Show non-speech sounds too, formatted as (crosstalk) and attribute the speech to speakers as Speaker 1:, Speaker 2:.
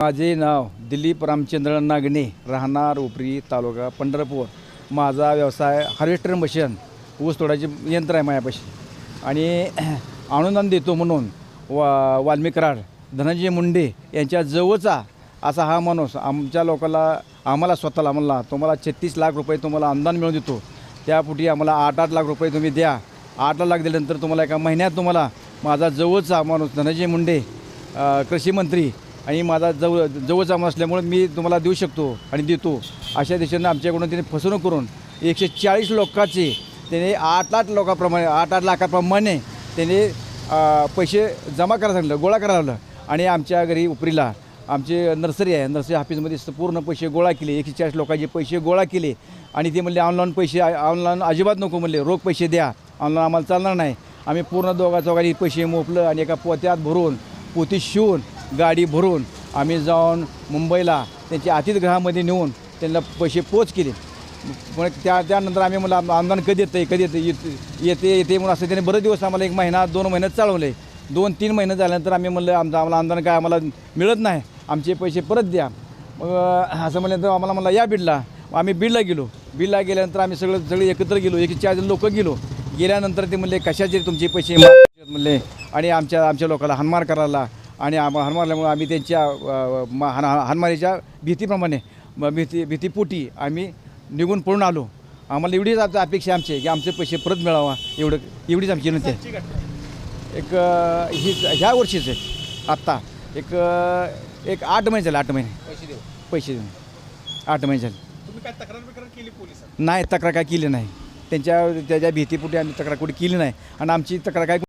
Speaker 1: माझे नाव दिलीप रामचंद्र नागणे राहणार उपरी तालुका पंढरपूर. माझा व्यवसाय हार्वेस्टर मशीन ऊस तोडायचे यंत्र आहे माझ्यापाशी. आणि (clears throat) अनुदान देतो म्हणून वा वाल्मिकराड धनंजय मुंडे यांच्या जवळचा असा हा माणूस आमच्या लोकांना आम्हाला स्वतःला म्हणला तुम्हाला छत्तीस लाख रुपये तुम्हाला अनुदान मिळून देतो. त्यापुटी आम्हाला आठ आठ लाख रुपये तुम्ही द्या. आठ लाख दिल्यानंतर तुम्हाला एका महिन्यात तुम्हाला माझा जवळचा माणूस धनंजय मुंडे कृषी मंत्री आणि माझा जवळ जवळचा माणूस असल्यामुळे मी तुम्हाला देऊ शकतो आणि देतो. अशा दिशेनं आमच्याकडून त्यांनी फसवणूक करून एकशे चाळीस लोकांचे त्याने आठ आठ लोकांप्रमाणे आठ आठ लाखाप्रमाणे त्याने पैसे जमा करायला सांगितलं गोळा करायला लावलं. आणि आमच्या घरी उपरीला आमचे नर्सरी आहे नर्सरी ऑफिसमध्ये पूर्ण पैसे गोळा केले एकशे चाळीस लोकांचे पैसे गोळा केले. आणि ते म्हणले ऑनलाईन पैसे ऑनलाईन अजिबात नको म्हणले रोख पैसे द्या ऑनलाईन आम्हाला चालणार नाही. आम्ही पूर्ण दोघा चौघांनी पैसे मोपलं आणि एका पोत्यात भरून पोती शिवून गाडी भरून आम्ही जाऊन मुंबईला त्यांच्या अतिथगृहामध्ये नेऊन त्यांना पैसे पोच केले. पण त्या त्यानंतर आम्ही मला अनुदान कधी येतं कधी येतं येते येते येते म्हणून असं त्याने बरेच दिवस आम्हाला एक महिना दोन महिन्यात चालवले. दोन तीन महिने झाल्यानंतर आम्ही म्हणलं आमचं आम्हाला अनुदान काय आम्हाला मिळत नाही. आमचे पैसे परत द्या. मग असं म्हणल्यानंतर आम्हाला म्हणलं या बीडला आम्ही बीडला गेलो. बीडला गेल्यानंतर आम्ही सगळं सगळे एकत्र गेलो. एक चार लोक गेलो. गेल्यानंतर ते म्हणले कशाचे तुमचे पैसे? म्हणले आणि आमच्या आमच्या लोकांना हनमार करायला. आणि आम हानमारल्यामुळे आम्ही त्यांच्या हान हानमारीच्या भीतीप्रमाणे भीती भीतीपोटी आम्ही निघून पळून आलो. आम्हाला एवढीच आता अपेक्षा आमची की आमचे पैसे परत मिळावा एवढं एवढीच आमची विनंती आहे. एक ही ह्या वर्षीच आहे आत्ता. एक एक आठ महिने झाले आठ महिने.
Speaker 2: पैसे देऊ
Speaker 1: पैसे देऊन. आठ महिने झाले.
Speaker 2: तुम्ही काय तक्रार बिक्रार केली पोलिसांना?
Speaker 1: नाही तक्रार काय केली नाही. त्यांच्या त्याच्या भीतीपोटी आम्ही तक्रार कुठे केली नाही. आणि आमची तक्रार काय